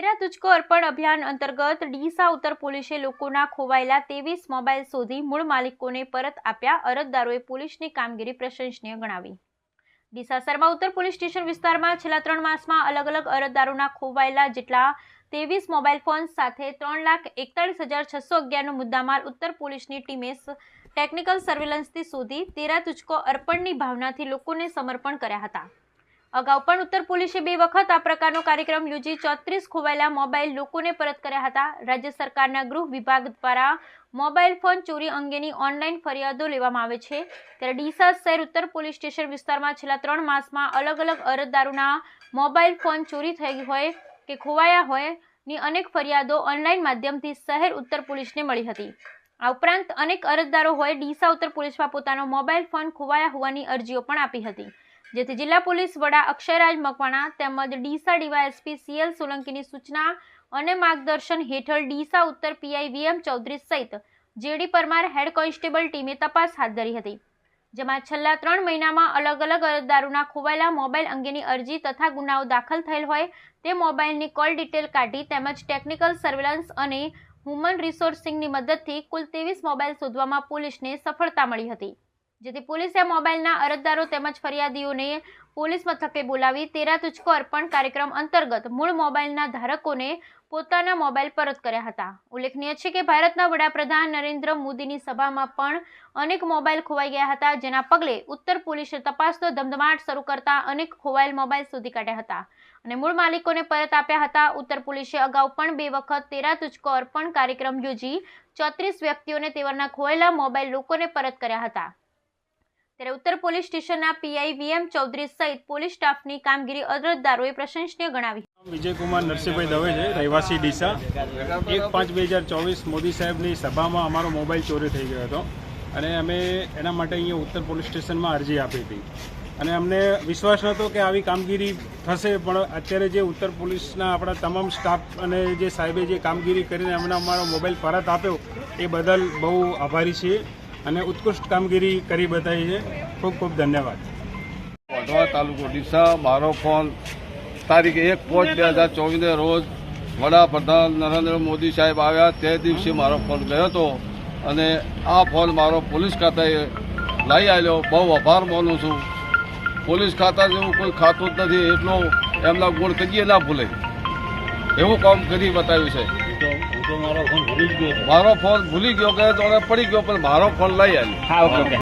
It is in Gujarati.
તેરા તુચકો અર્પણ અભિયાન અંતર્ગત ડીસા ઉત્તર પોલીસે લોકોના ખોવાયેલા ત્રેવીસ મોબાઈલ શોધી મૂળ માલિકોને પરત આપ્યા, અરજદારોએ પોલીસની કામગીરી પ્રશંસનીય ગણાવી. ડીસા શર્મા ઉત્તર પોલીસ સ્ટેશન વિસ્તારમાં છેલ્લા ત્રણ માસમાં અલગ અલગ અરજદારોના ખોવાયેલા જેટલા ત્રેવીસ મોબાઈલ ફોન સાથે ત્રણ લાખ એકતાળીસ હજાર છસો અગિયારનો મુદ્દામાલ ઉત્તર પોલીસની ટીમે ટેકનિકલ સર્વેલન્સથી શોધી તેરા તુચકો અર્પણની ભાવનાથી લોકોને સમર્પણ કર્યા હતા. અગાઉ પણ ઉત્તર પોલીસે બે વખત આ પ્રકારનો કાર્યક્રમ યોજી ચોત્રીસ ખોવાયેલા મોબાઈલ લોકોને પરત કર્યા હતા. રાજ્ય સરકારના ગૃહ વિભાગ દ્વારા મોબાઈલ ફોન ચોરી અંગેની ઓનલાઈન ફરિયાદો લેવામાં આવે છે. ત્યારે ડીસા શહેર ઉત્તર પોલીસ સ્ટેશન વિસ્તારમાં છેલ્લા ત્રણ માસમાં અલગ અલગ અરજદારોના મોબાઈલ ફોન ચોરી થઈ હોય કે ખોવાયા હોયની અનેક ફરિયાદો ઓનલાઈન માધ્યમથી શહેર ઉત્તર પોલીસને મળી હતી. આ ઉપરાંત અનેક અરજદારો હોય ડીસા ઉત્તર પોલીસમાં પોતાનો મોબાઈલ ફોન ખોવાયા હોવાની અરજીઓ પણ આપી હતી. જેથી જિલ્લા પોલીસ વડા અક્ષયરાજ મકવાણા તેમજ ડીસા ડીવાયએસપી સીએલ સોલંકીની સૂચના અને માર્ગદર્શન હેઠળ ડીસા ઉત્તર પીઆઈ વીએમ ચૌધરી સહિત જેડી પરમાર હેડ કોન્સ્ટેબલ ટીમે તપાસ હાથ ધરી હતી. જેમાં છેલ્લા ત્રણ મહિનામાં અલગ અલગ અરજદારોના ખોવાયેલા મોબાઈલ અંગેની અરજી તથા ગુનાઓ દાખલ થયેલ હોય તે મોબાઈલની કોલ ડિટેલ કાઢી તેમજ ટેકનિકલ સર્વેલન્સ અને હ્યુમન રિસોર્સિંગની મદદથી કુલ ત્રેવીસ મોબાઈલ શોધવામાં પોલીસને સફળતા મળી હતી. જેથી પોલીસે મોબાઈલના અરજદારો તેમજ ફરિયાદીઓને પોલીસ મથકે બોલાવી તેરા તુચકો અર્પણ કાર્યક્રમ અંતર્ગત મૂળ મોબાઈલના ધારકોને પોતાના મોબાઈલ પરત કર્યા હતા. ઉલ્લેખનીય છે કે ભારતના વડાપ્રધાન નરેન્દ્ર મોદીની સભામાં પણ અનેક મોબાઈલ ખોવાઈ ગયા હતા, જેના પગલે ઉત્તર પોલીસે તપાસનો ધમધમાટ શરૂ કરતા અનેક ખોવાયેલ મોબાઈલ શોધી કાઢ્યા હતા અને મૂળ માલિકોને પરત આપ્યા હતા. ઉત્તર પોલીસે અગાઉ પણ બે વખત તેરા તુચકો અર્પણ કાર્યક્રમ યોજી ચોત્રીસ વ્યક્તિઓને તેઓના ખોવાયેલા મોબાઈલ લોકોને પરત કર્યા હતા. ત્યારે ઉત્તર પોલીસ સ્ટેશનના પીઆઈ વીએમ ચૌધરી સહિત પોલીસ સ્ટાફની કામગીરી અરજદારોએ પ્રશંસનીય ગણાવી. વિજયકુમાર નરસિંહભાઈ દવે છે, રહેવાસી ડીસા. એક પાંચ બે હજાર ચોવીસ મોદી સાહેબની સભામાં અમારો મોબાઈલ ચોરી થઈ ગયો હતો અને અમે એના માટે અહીંયા ઉત્તર પોલીસ સ્ટેશનમાં અરજી આપી હતી. અને અમને વિશ્વાસ નહોતો કે આવી કામગીરી થશે, પણ અત્યારે જે ઉત્તર પોલીસના આપણા તમામ સ્ટાફ અને જે સાહેબે જે કામગીરી કરીને અમને અમારો મોબાઈલ પરત આપ્યો, એ બદલ બહુ આભારી છીએ. અને ઉત્કૃષ્ટ કામગીરી કરી બતાવી છે. ખૂબ ખૂબ ધન્યવાદ. વઢવા તાલુકો ડીસા, મારો ફોન તારીખ એક પાંચ બે હજાર ચોવીસને રોજ વડાપ્રધાન નરેન્દ્ર મોદી સાહેબ આવ્યા. તે દિવસે મારો ફોન ગયો હતો અને આ ફોન મારો પોલીસ ખાતાએ લઈ આવ્યો બહુ આભાર માનું છું. પોલીસ ખાતા જેવું કોઈ ખાતું જ નથી. એટલો એમના ગુણ કદીએ ના ભૂલે. એવું કામ કરી બતાવ્યું છે. મારો ફોન ભૂલી ગયો કે તો પડી ગયો પણ મારો ફોન લઈ આવ્યો